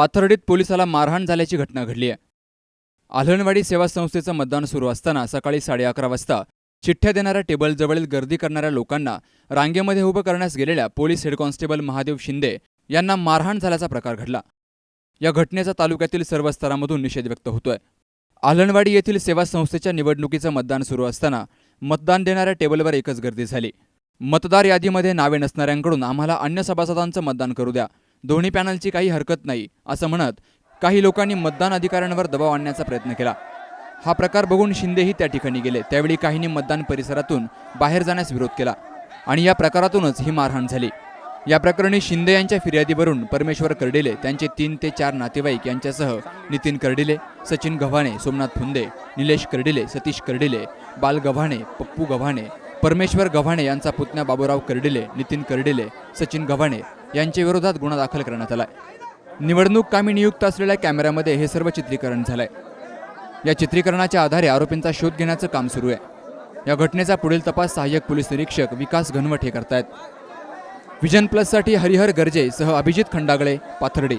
पाथर्डीत पोलिसाला मारहाण झाल्याची घटना घडली आहे. आल्हणवाडी सेवा संस्थेचं मतदान सुरू असताना सकाळी साडे अकरा वाजता चिठ्ठ्या देणाऱ्या टेबलजवळील गर्दी करणाऱ्या लोकांना रांगेमध्ये उभं करण्यास गेलेल्या police head constable Mahadev Shinde यांना मारहाण झाल्याचा प्रकार घडला. या घटनेचा तालुक्यातील सर्व स्तरामधून निषेध व्यक्त होतोय. आलणवाडी येथील सेवा संस्थेच्या निवडणुकीचं मतदान सुरू असताना मतदान देणाऱ्या टेबलवर एकच गर्दी झाली. मतदार यादीमध्ये नावे नसणाऱ्यांकडून आम्हाला अन्य सभासदांचं मतदान करू द्या. दोन्ही पॅनलची काही हरकत नाही असं म्हणत काही लोकांनी मतदान अधिकाऱ्यांवर दबाव आणण्याचा प्रयत्न केला. हा प्रकार बघून शिंदेही त्या ठिकाणी गेले. त्यावेळी काहींनी मतदान परिसरातून बाहेर जाण्यास विरोध केला आणि या प्रकारातूनच ही मारहाण झाली. या प्रकरणी शिंदे यांच्या फिर्यादीवरून परमेश्वर कर्डिले त्यांचे तीन ते चार नातेवाईक यांच्यासह नितीन कर्डिले सचिन गव्हाणे सोमनाथ फुंदे निलेश कर्डिले सतीश कर्डिले बाल गव्हाणे पप्पू गव्हाणे परमेश्वर गव्हाणे यांचा पुतण्या बाबूराव कर्डिले नितीन कर्डिले सचिन गव्हाणे यांच्या विरोधात गुन्हा दाखल करण्यात आला आहे निवडणूक कामी नियुक्त असलेल्या कॅमेऱ्यामध्ये हे सर्व चित्रीकरण झालं आहे या चित्रीकरणाच्या आधारे आरोपींचा शोध घेण्याचं काम सुरू आहे. या घटनेचा पुढील तपास सहाय्यक पोलीस निरीक्षक विकास घनवट हे करतायत. विजन प्लससाठी हरिहर गर्जे सह अभिजित खंडागळे पाथर्डी.